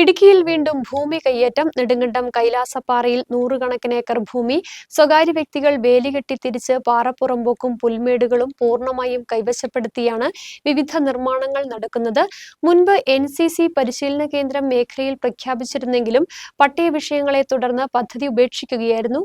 ഇടുക്കിയിൽ വീണ്ടും ഭൂമി കയ്യേറ്റം നെടുങ്കണ്ടം കൈലാസപ്പാറയിൽ നൂറുകണക്കിന് ഏക്കർ ഭൂമി സ്വകാര്യ വ്യക്തികൾ വേലികെട്ടി തിരിച്ച് പാറപ്പുറമ്പോക്കും പുൽമേടുകളും പൂർണമായും കൈവശപ്പെടുത്തിയാണ് വിവിധ നിർമ്മാണങ്ങൾ നടക്കുന്നത്. മുൻപ് എൻ സി സി പരിശീലന കേന്ദ്രം മേഖലയിൽ പ്രഖ്യാപിച്ചിരുന്നെങ്കിലും പട്ടയ വിഷയങ്ങളെ തുടർന്ന് പദ്ധതി ഉപേക്ഷിക്കുകയായിരുന്നു.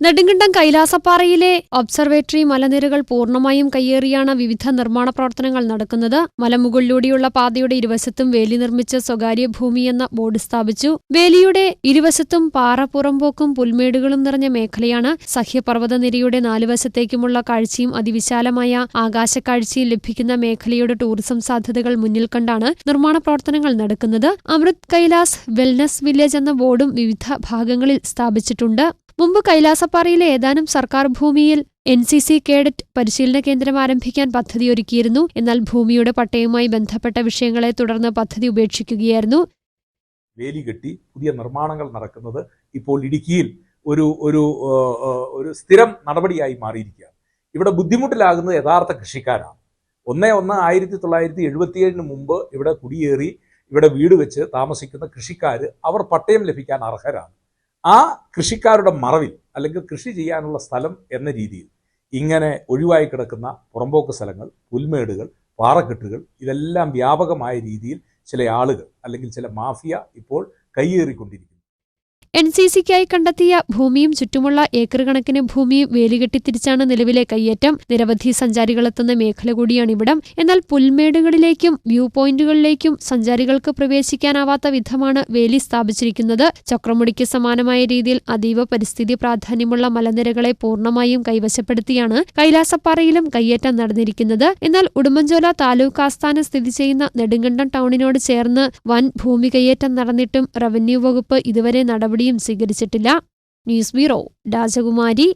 നെടുങ്കണ്ടം കൈലാസപ്പാറയിലെ ഒബ്സർവേറ്ററി മലനിരകൾ പൂർണമായും കയ്യേറിയാണ് വിവിധ നിർമ്മാണ പ്രവർത്തനങ്ങൾ നടക്കുന്നത്. മലമുകളിലൂടെയുള്ള പാതയുടെ ഇരുവശത്തും വേലി നിർമ്മിച്ച് സ്വകാര്യ ഭൂമിയെന്ന ബോർഡ് സ്ഥാപിച്ചു. വേലിയുടെ ഇരുവശത്തും പാറ പുറമ്പോക്കും പുൽമേടുകളും നിറഞ്ഞ മേഖലയാണ്. സഹ്യപർവത നിരയുടെ നാലുവശത്തേക്കുമുള്ള കാഴ്ചയും അതിവിശാലമായ ആകാശക്കാഴ്ചയും ലഭിക്കുന്ന മേഖലയുടെ ടൂറിസം സാധ്യതകൾ മുന്നിൽ കണ്ടാണ് നിർമ്മാണ പ്രവർത്തനങ്ങൾ നടക്കുന്നത്. അമൃത് കൈലാസ് വെൽനസ് വില്ലേജ് എന്ന ബോർഡും വിവിധ ഭാഗങ്ങളിൽ സ്ഥാപിച്ചിട്ടുണ്ട്. മുമ്പ് കൈലാസപ്പാറയിലെ ഏതാനും സർക്കാർ ഭൂമിയിൽ എൻ സി സി കേഡറ്റ് പരിശീലന കേന്ദ്രം ആരംഭിക്കാൻ പദ്ധതിയൊരുക്കിയിരുന്നു. എന്നാൽ ഭൂമിയുടെ പട്ടയവുമായി ബന്ധപ്പെട്ട വിഷയങ്ങളെ തുടർന്ന് പദ്ധതി ഉപേക്ഷിക്കുകയായിരുന്നു. വേലി കെട്ടി പുതിയ നിർമ്മാണങ്ങൾ നടക്കുന്നത് ഇപ്പോൾ ഇടുക്കിയിൽ ഒരു ഒരു ഒരു സ്ഥിരം നടപടിയായി മാറിയിരിക്കുകയാണ്. ഇവിടെ ബുദ്ധിമുട്ടിലാകുന്നത് യഥാർത്ഥ കൃഷിക്കാരാണ്. ഒന്നേ ഒന്ന് ആയിരത്തി തൊള്ളായിരത്തി എഴുപത്തിയേഴിന് മുമ്പ് ഇവിടെ കുടിയേറി ഇവിടെ വീട് വെച്ച് താമസിക്കുന്ന കൃഷിക്കാർ അവർ പട്ടയം ലഭിക്കാൻ അർഹരാണ്. ആ കൃഷിക്കാരുടെ മറവിൽ അല്ലെങ്കിൽ കൃഷി ചെയ്യാനുള്ള സ്ഥലം എന്ന രീതിയിൽ ഇങ്ങനെ ഒഴിവായി കിടക്കുന്ന പുറമ്പോക്ക് സ്ഥലങ്ങൾ പുൽമേടുകൾ പാറക്കെട്ടുകൾ ഇതെല്ലാം വ്യാപകമായ രീതിയിൽ ചില ആളുകൾ അല്ലെങ്കിൽ ചില മാഫിയ ഇപ്പോൾ കൈയേറിക്കൊണ്ടിരിക്കുന്നു. എൻ സി സിക്കായി കണ്ടെത്തിയ ഭൂമിയും ചുറ്റുമുള്ള ഏക്കർ കണക്കിന് ഭൂമിയും വേലികെട്ടിത്തിരിച്ചാണ് നിലവിലെ കയ്യേറ്റം. നിരവധി സഞ്ചാരികളെത്തുന്ന മേഖല കൂടിയാണ് ഇവിടം. എന്നാൽ പുൽമേടുകളിലേക്കും വ്യൂ പോയിന്റുകളിലേക്കും സഞ്ചാരികൾക്ക് പ്രവേശിക്കാനാവാത്ത വിധമാണ് വേലി സ്ഥാപിച്ചിരിക്കുന്നത്. ചക്രമുടിക്ക് സമാനമായ രീതിയിൽ അതീവ പരിസ്ഥിതി പ്രാധാന്യമുള്ള മലനിരകളെ പൂർണമായും കൈവശപ്പെടുത്തിയാണ് കൈലാസപ്പാറയിലും കയ്യേറ്റം നടന്നിരിക്കുന്നത്. എന്നാൽ ഉടുമ്പൻചോല താലൂക്ക് ആസ്ഥാനം സ്ഥിതി ചെയ്യുന്ന നെടുങ്കണ്ടം ടൗണിനോട് ചേർന്ന് വൻ ഭൂമി കയ്യേറ്റം നടന്നിട്ടും റവന്യൂ വകുപ്പ് ഇതുവരെ നടപടിയും സ്വീകരിച്ചിട്ടില്ല. ന്യൂസ് ബ്യൂറോ രാജകുമാരി.